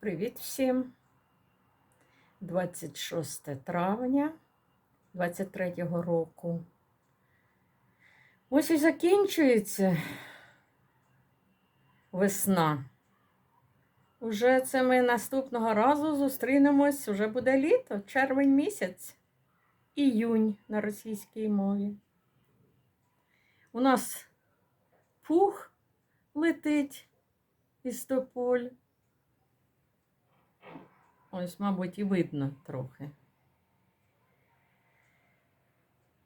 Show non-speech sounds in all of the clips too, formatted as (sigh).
Привіт всім! 26 травня 23 року. Ось і закінчується весна. Уже це ми наступного разу зустрінемось, вже буде літо, червень місяць, іюнь на російській мові. У нас пух летить із тополь. Ось, мабуть, і видно трохи.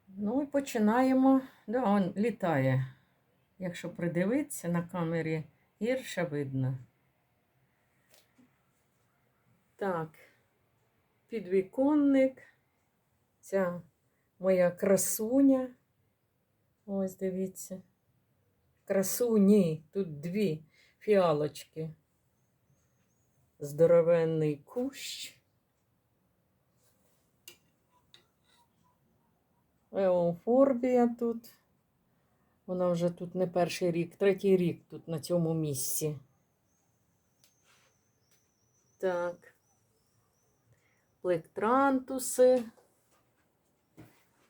Ну і починаємо. Да, он літає. Якщо придивитися на камері, гірше видно. Так, підвіконник. Ця моя красуня. Ось дивіться. Красуні. Тут дві фіалочки здоровенний кущ. Еофорбія тут. Вона вже тут не перший рік, третій рік тут на цьому місці. Так. Плектрантуси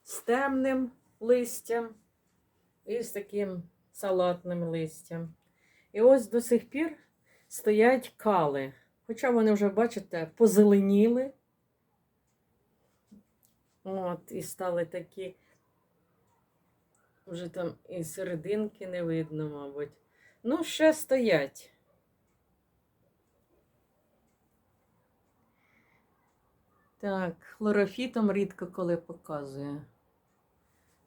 з темним листям і з таким салатним листям. І ось до сих пір стоять кали. Хоча вони вже, бачите, позеленіли. От, і стали такі. Вже там і серединки не видно, мабуть. Ну, ще стоять. Так, хлорофітом рідко коли показує.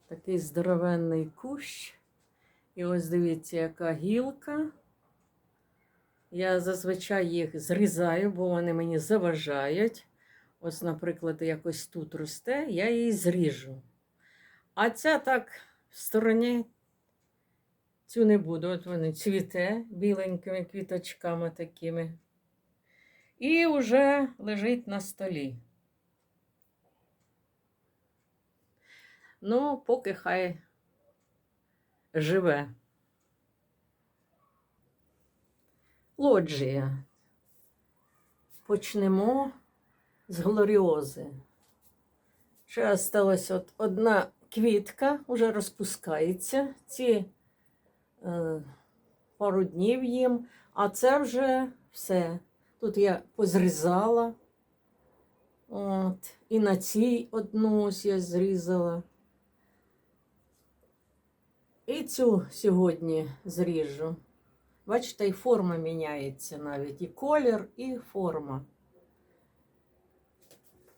Такий здоровенний кущ. І ось дивіться, яка гілка. Я зазвичай їх зрізаю, бо вони мені заважають. Ось, наприклад, якось тут росте, я її зріжу. А ця так в стороні цю не буду. От вони цвіте біленькими квіточками такими. І вже лежить на столі. Ну, поки хай живе. Лоджія. Почнемо з глоріози. Ще осталась от одна квітка, вже розпускається. Ці е, пару днів їм, а це вже все. Тут я позрізала. От, і на цій одну ось я зрізала. І цю сьогодні зріжу. Бачите, і форма міняється навіть, і колір, і форма.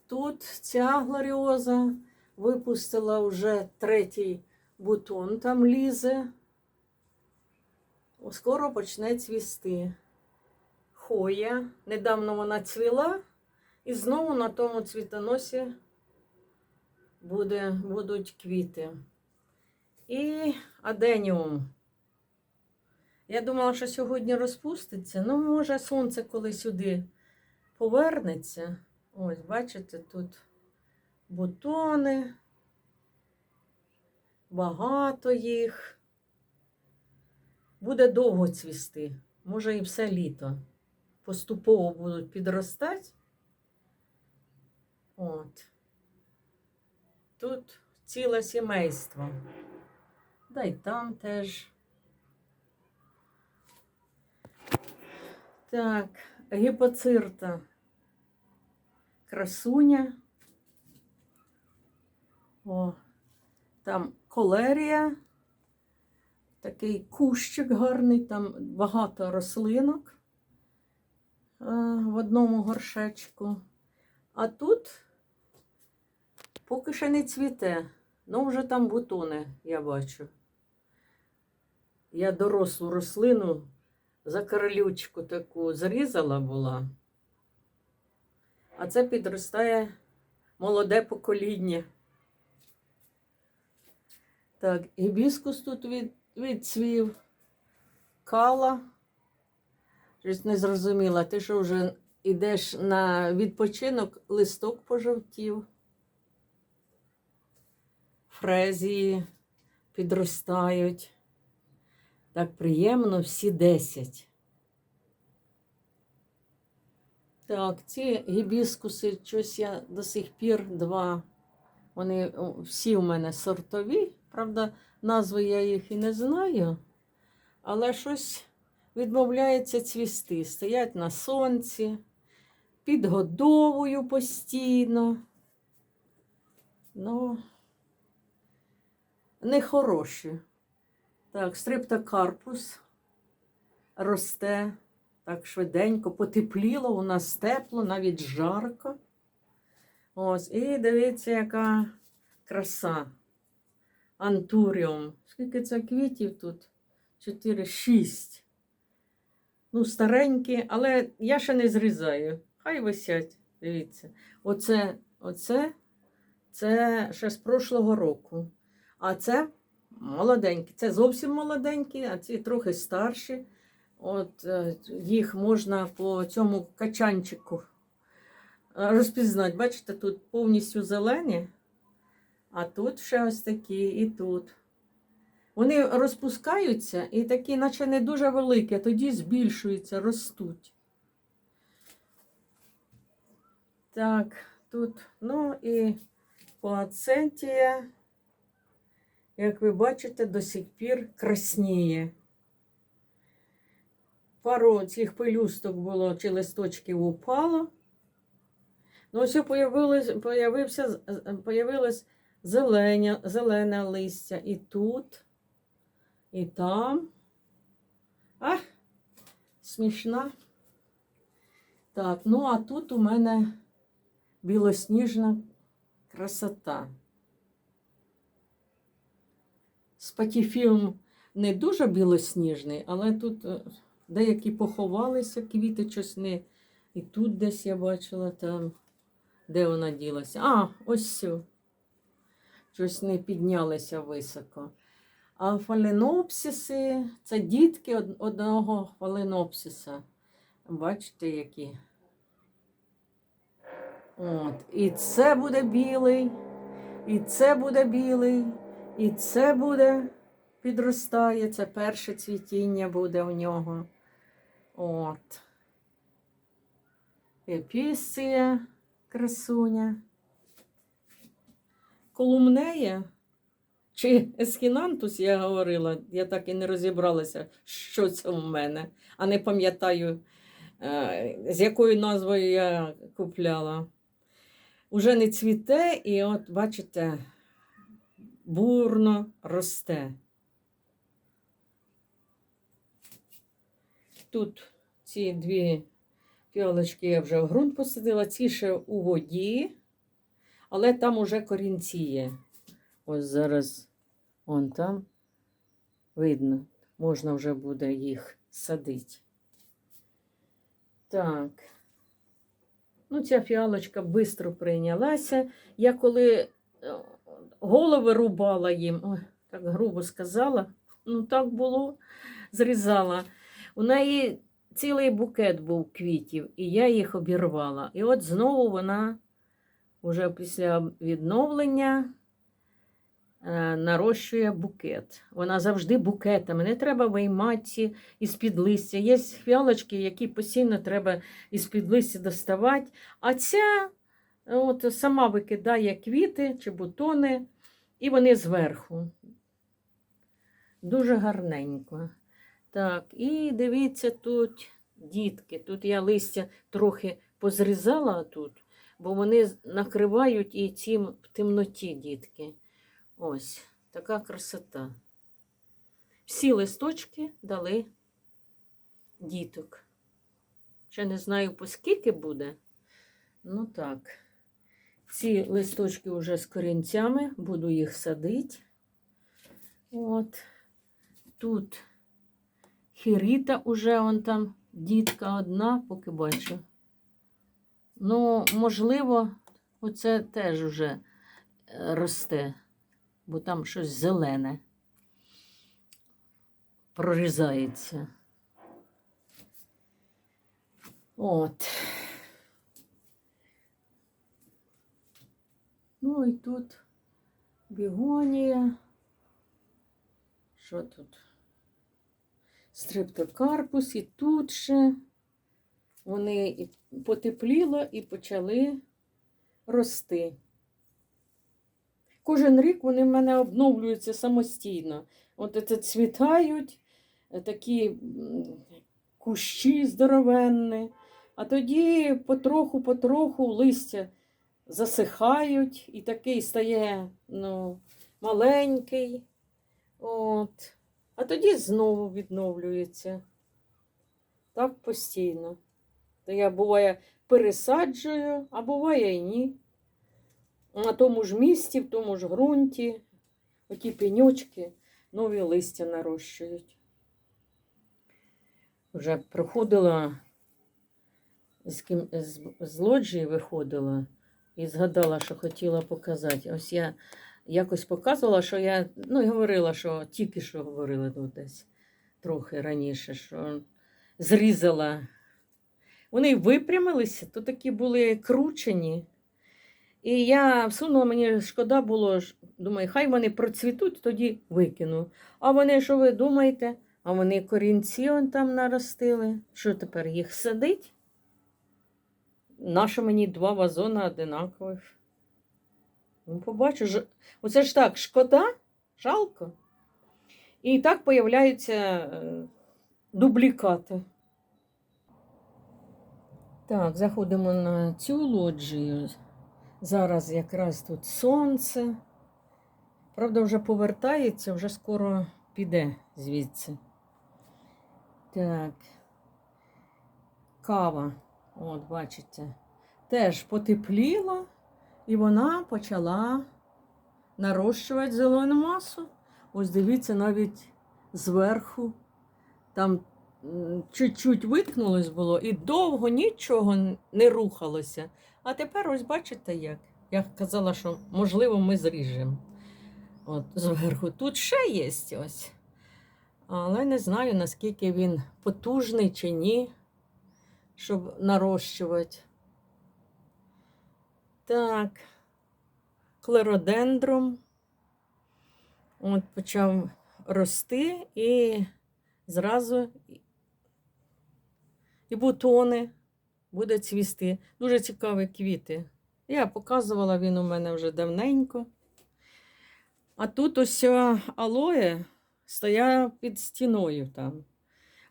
Тут ця глоріоза випустила вже третій бутон, там лізе. Скоро почне цвісти. Хоя. Недавно вона цвіла, і знову на тому цвітоносі буде, будуть квіти. І аденіум. Я думала, що сьогодні розпуститься. Ну, може, сонце коли сюди повернеться. Ось, бачите, тут бутони, багато їх. Буде довго цвісти. Може, і все літо. Поступово будуть підростати. От. Тут ціле сімейство. Да й там теж. Так, гіпоцирта. Красуня. О, там колерія. Такий кущик гарний, там багато рослинок в одному горшечку. А тут поки ще не цвіте, ну вже там бутони, я бачу. Я дорослу рослину за королючку таку зрізала була, а це підростає молоде покоління. Так, гібіскус тут від, відцвів, кала. Щось не зрозуміла. Ти що вже йдеш на відпочинок, листок пожовтів. Фрезії підростають. Так приємно всі 10. Так, ці гібіскуси, щось я до сих пір два. Вони всі у мене сортові. Правда, назви я їх і не знаю. Але щось відмовляється цвісти. Стоять на сонці, підгодовую постійно. Ну, нехороші. Так, стриптокарпус росте так швиденько, потепліло, у нас тепло, навіть жарко. Ось, і дивіться, яка краса. Антуріум. Скільки це квітів тут? 4, 6. Ну, старенькі, але я ще не зрізаю. Хай висять. Дивіться. Оце, оце, це ще з прошлого року. А це молоденькі. Це зовсім молоденькі, а ці трохи старші. От е, їх можна по цьому качанчику е, розпізнати. Бачите, тут повністю зелені, а тут ще ось такі, і тут. Вони розпускаються і такі, наче не дуже великі, а тоді збільшуються, ростуть. Так, тут, ну і коацентія, як ви бачите, до сих пір красніє. Пару цих пелюсток було чи листочків упало. Ну, ось з- появилось зелене, зелене листя і тут, і там. Ах, смішна. Так, ну а тут у мене білосніжна красота. Спатіфілм не дуже білосніжний, але тут е, деякі поховалися, квіти не. І тут десь я бачила там, де вона ділася. А, ось все. Щось не піднялися високо. А фаленопсиси це дітки одного фаленопсиса. Бачите, які. От. І це буде білий, і це буде білий, і це буде підростає. Це перше цвітіння буде у нього. От. Епісція, красуня. Колумнея. Чи ескінантус, я говорила, я так і не розібралася, що це в мене, а не пам'ятаю, е, з якою назвою я купляла. Уже не цвіте, і от, бачите, бурно росте. Тут ці дві фіалочки я вже в ґрунт посадила, ці ще у воді, але там уже корінці є. Ось зараз вон там видно, можна вже буде їх садити. Так. Ну, ця фіалочка швидко прийнялася. Я коли е, голови рубала їм, ой, так грубо сказала, ну так було, зрізала. У неї цілий букет був квітів, і я їх обірвала. І от знову вона вже після відновлення е, нарощує букет. Вона завжди букетами. Не треба виймати із-під листя. Є фіалочки, які постійно треба із-під листя доставати. А ця от, сама викидає квіти чи бутони, і вони зверху. Дуже гарненько. Так, і дивіться тут дітки. Тут я листя трохи позрізала тут, бо вони накривають і цим в темноті дітки. Ось така красота. Всі листочки дали діток. Ще не знаю, по скільки буде. Ну так. Ці листочки вже з корінцями, буду їх садити. От. Тут хіріта уже он там дітка одна, поки бачу. Ну, можливо, оце теж уже е, росте, бо там щось зелене прорізається. От. Ну і тут бігонія. Що тут? Стрептокарпус і тут ще вони потепліло і почали рости. Кожен рік вони в мене обновлюються самостійно. От це цвітають, е, такі кущі здоровенні, а тоді потроху-потроху листя засихають, і такий стає ну, маленький. От. А тоді знову відновлюється. Так постійно. То я буває пересаджую, а буває і ні. На тому ж місці, в тому ж ґрунті, оті пеньочки, нові листя нарощують. Вже проходила з, ким, з, з лоджії виходила і згадала, що хотіла показати. Ось я якось показувала, що я ну, говорила, що тільки що говорила тут десь трохи раніше, що зрізала. Вони випрямилися, то такі були кручені. І я всунула, мені шкода було, думаю, хай вони процвітуть, тоді викину. А вони, що ви думаєте? А вони корінці он там наростили. Що тепер їх садить? Нащо мені два вазона одинакових? Ну, побачу, ж... оце ж так, шкода, жалко. І так появляються е, дублікати. Так, заходимо на цю лоджію. Зараз якраз тут сонце. Правда, вже повертається, вже скоро піде звідси. Так. Кава, от, бачите, теж потепліла, і вона почала нарощувати зелену масу. Ось дивіться, навіть зверху. Там чуть-чуть виткнулось було і довго нічого не рухалося. А тепер ось бачите як. Я казала, що можливо ми зріжемо. От зверху. Тут ще є ось. Але не знаю, наскільки він потужний чи ні, щоб нарощувати. Так, клеродендром. От почав рости і зразу і бутони буде цвісти. Дуже цікаві квіти. Я показувала, він у мене вже давненько. А тут ось е, алоє стояв під стіною там.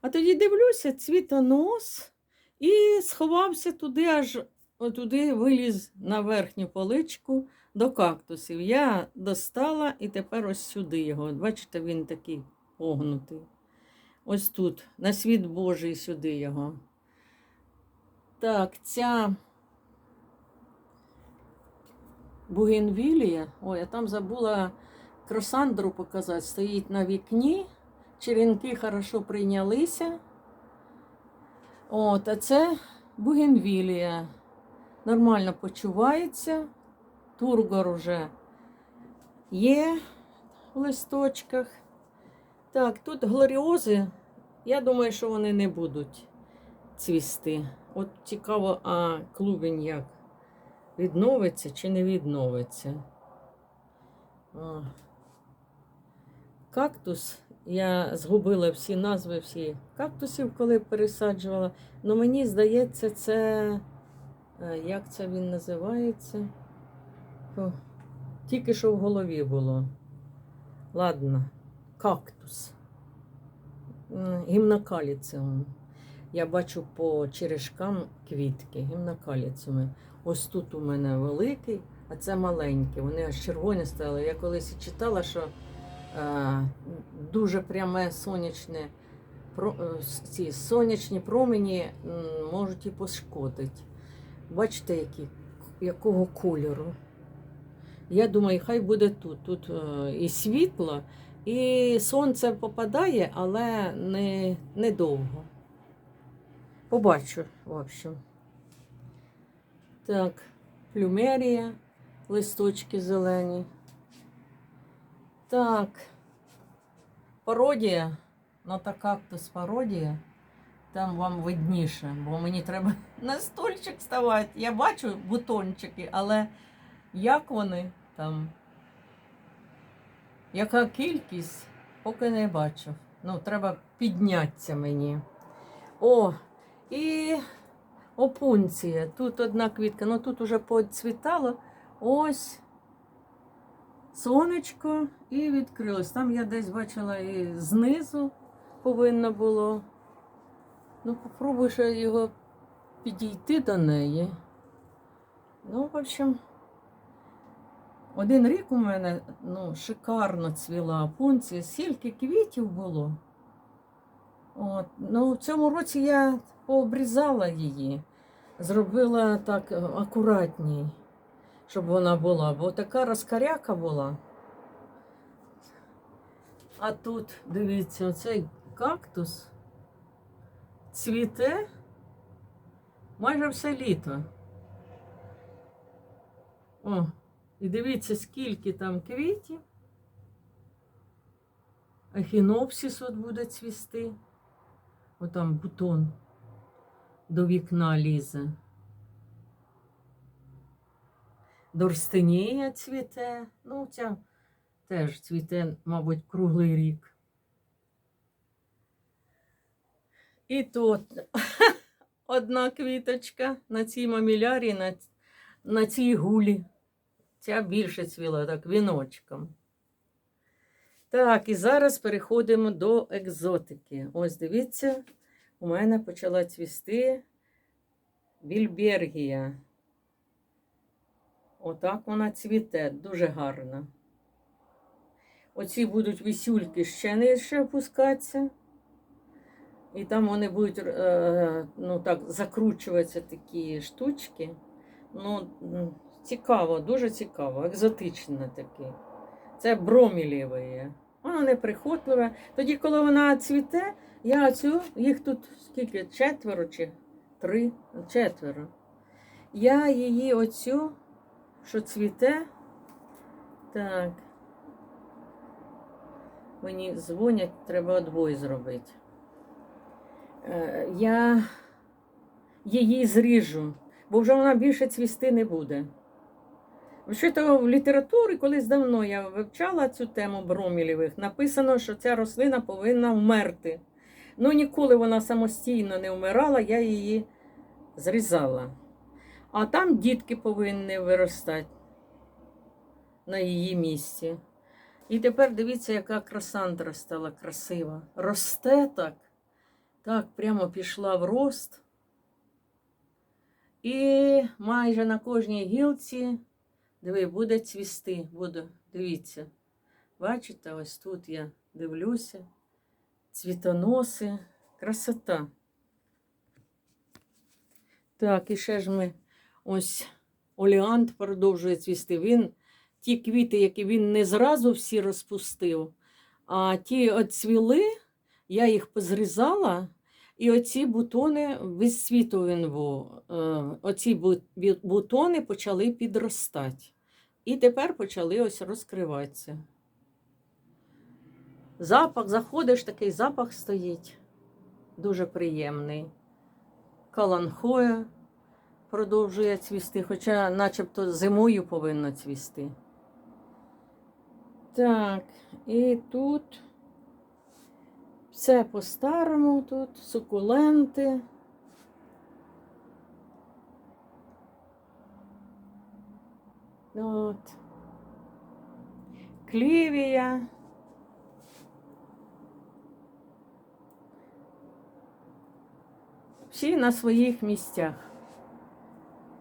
А тоді дивлюся, цвітонос і сховався туди, аж туди виліз на верхню поличку до кактусів. Я достала і тепер ось сюди його. Бачите, він такий погнутий. Ось тут, на світ Божий сюди його. Так, ця бугенвілія. Ой, я там забула кросандру показати. Стоїть на вікні. Черенки хорошо прийнялися. От, а це бугенвілія. Нормально почувається. Тургор уже є в листочках. Так, тут глоріози. Я думаю, що вони не будуть цвісти. От цікаво, а клубень як відновиться чи не відновиться. Кактус. Я згубила всі назви всі кактусів, коли пересаджувала. Ну мені здається, це. е, Як це він називається? О, тільки що в голові було. Ладно, кактус. М, Я бачу по черешкам квітки, гімнокаліціуми. Ось тут у мене великий, а це маленький. Вони аж червоні стали. Я колись читала, що дуже пряме сонячне, е, ці сонячні промені можуть і пошкодити. Бачите, які, якого кольору. Я думаю, хай буде тут. Тут е, і світло, і сонце попадає, але не, не. Побачу, в общем. Так, плюмерія, листочки зелені. Так, пародія. Ну, та кактус пародія. Там вам видніше, бо мені треба (laughs) на стольчик ставати. Я бачу бутончики, але як вони там? Яка кількість, поки не бачу. Ну, треба піднятися мені. О, і Опунція. Тут одна квітка, ну тут уже поцвітало. Ось сонечко і відкрилось. Там я десь бачила і знизу повинно було. Ну, попробую ще його підійти до неї. Ну, в общем, один рік у мене ну, шикарно цвіла опунція, стільки квітів було. От. Ну, в цьому році я пообрізала її, зробила так е, акуратній, щоб вона була, бо така розкаряка була. А тут, дивіться, оцей кактус цвіте майже все літо. О, і дивіться, скільки там квітів. Ехінопсис от буде цвісти. Отам бутон до вікна лізе. Дорстинія цвіте. Ну, ця теж цвіте, мабуть, круглий рік. І тут (laughs) одна квіточка на цій мамілярі, на, на цій гулі. Ця більше цвіла так віночком. Так, і зараз переходимо до екзотики. Ось дивіться, у мене почала цвісти Вільбергія. Отак вона цвіте, дуже гарно. Оці будуть вісюльки ще нижче опускатися. І там вони будуть е, ну, так, закручуватися такі штучки. Ну, цікаво, дуже цікаво, екзотично таке. Це броміліве. Воно неприхотливе. Тоді, коли вона цвіте, я оцю, їх тут скільки? Четверо чи три? Четверо. Я її оцю, що цвіте. Так. Мені дзвонять, треба двоє зробити. Е, Я її зріжу, бо вже вона більше цвісти не буде. Що то в літературі, колись давно я вивчала цю тему бромілєвих, написано, що ця рослина повинна вмерти. Ну, ніколи вона самостійно не вмирала, я її зрізала. А там дітки повинні виростати на її місці. І тепер дивіться, яка красандра стала красива. Росте так, так, прямо пішла в рост. І майже на кожній гілці. Диви, буде цвісти, буде, дивіться. Бачите, ось тут я дивлюся. Цвітоноси, красота. Так, і ще ж ми ось оліант продовжує цвісти. Він, ті квіти, які він не зразу всі розпустив, а ті оцвіли, я їх позрізала, і оці бутони без світу він був. е, Оці бутони почали підростати. І тепер почали ось розкриватися. Запах, заходиш, такий запах стоїть. Дуже приємний. Каланхоя продовжує цвісти, хоча начебто зимою повинно цвісти. Так, і тут все по-старому тут, сукуленти. От. Клівія. Всі на своїх місцях.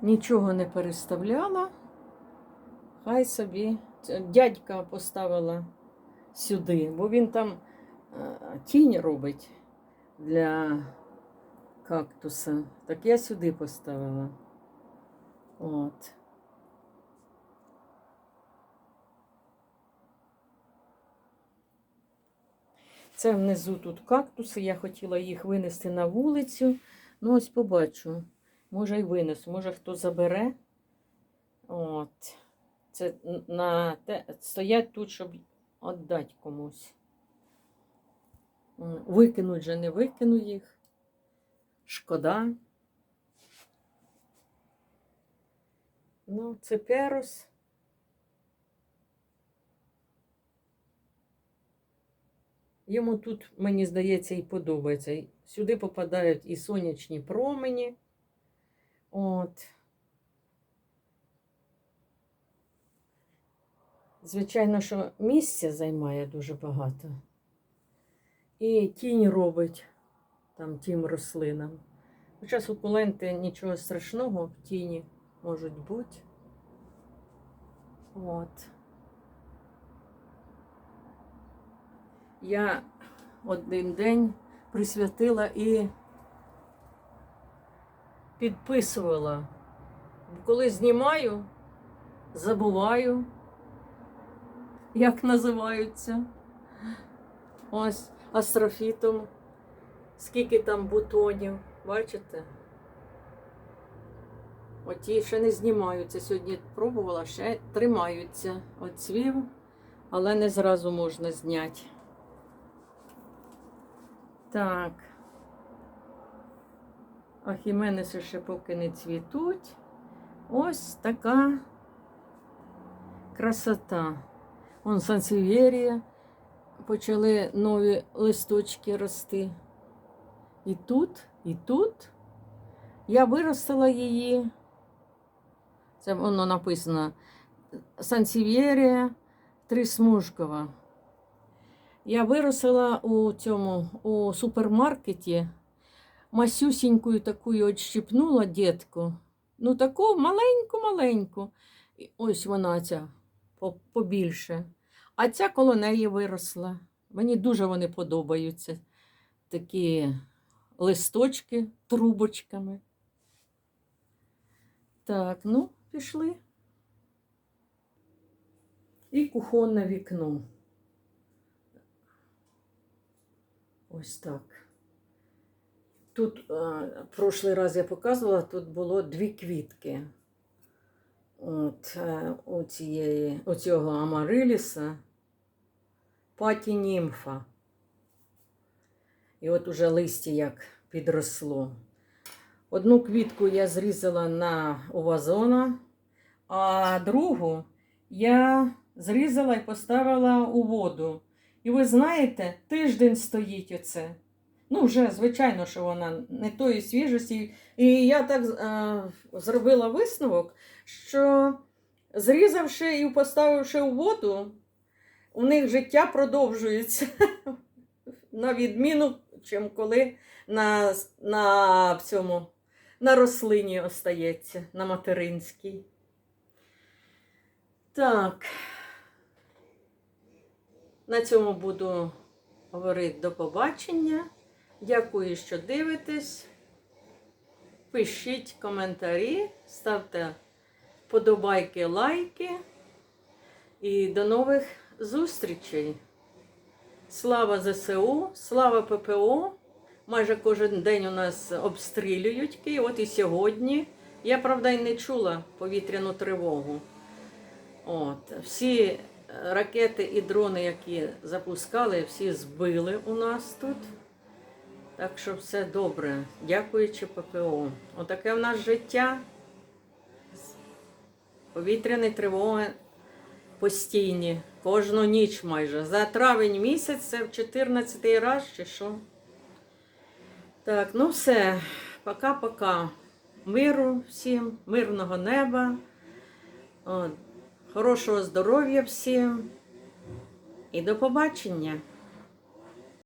Нічого не переставляла. Хай собі дядька поставила сюди, бо він там е, тінь робить для кактуса. Так я сюди поставила. От. Це внизу тут кактуси. Я хотіла їх винести на вулицю. Ну, ось побачу. Може й винесу, може хто забере. От. Це на те, стоять тут, щоб віддати комусь. Викинуть же не викину їх. Шкода. Ну, це перус. Йому тут, мені здається, і подобається. Сюди попадають і сонячні промені. От. Звичайно, що місця займає дуже багато. І тінь робить там тим рослинам. Хоча сукуленти нічого страшного в тіні можуть бути. От. Я один день присвятила і підписувала. Коли знімаю, забуваю, як називаються. Ось астрофітом. Скільки там бутонів, бачите? Оті ще не знімаються. Сьогодні пробувала, ще тримаються. Оцвів, але не зразу можна зняти. Так. Ахіменеси ще поки не цвітуть. Ось така красота. Вон сансевєрія. Почали нові листочки рости. І тут, і тут. Я виростила її. Це воно написано Сансівєрія трисмужкова. Я виросила у цьому у супермаркеті. Масюсінькою таку відщипнула дітку. Ну, таку маленьку-маленьку. І Ось вона ця побільше. А ця коло неї виросла. Мені дуже вони подобаються. Такі листочки трубочками. Так, ну, пішли. І кухонне вікно. Ось так. Тут, а, прошлий раз я показувала, тут було дві квітки. От, е, у, цієї, у цього амариліса паті німфа. І от уже листя як підросло. Одну квітку я зрізала на вазона, а другу я зрізала і поставила у воду. І ви знаєте, тиждень стоїть оце. Ну, вже, звичайно, що вона не тої свіжості. І я так е, зробила висновок, що зрізавши і поставивши у воду, у них життя продовжується (laughs) на відміну, чим коли на, на цьому на рослині остається, на материнській. Так. На цьому буду говорити до побачення. Дякую, що дивитесь. Пишіть коментарі, ставте подобайки, лайки. І до нових зустрічей. Слава ЗСУ, слава ППО. Майже кожен день у нас обстрілюють Київ. От і сьогодні. Я, правда, й не чула повітряну тривогу. От. Всі ракети і дрони, які запускали, всі збили у нас тут. Так що все добре. Дякуючи ППО. Отаке в нас життя. Повітряні тривоги постійні. Кожну ніч майже. За травень місяць це в 14 раз чи що. Так, ну все. Пока-пока. Миру всім, мирного неба. От. Хорошого здоров'я всім. І до побачення.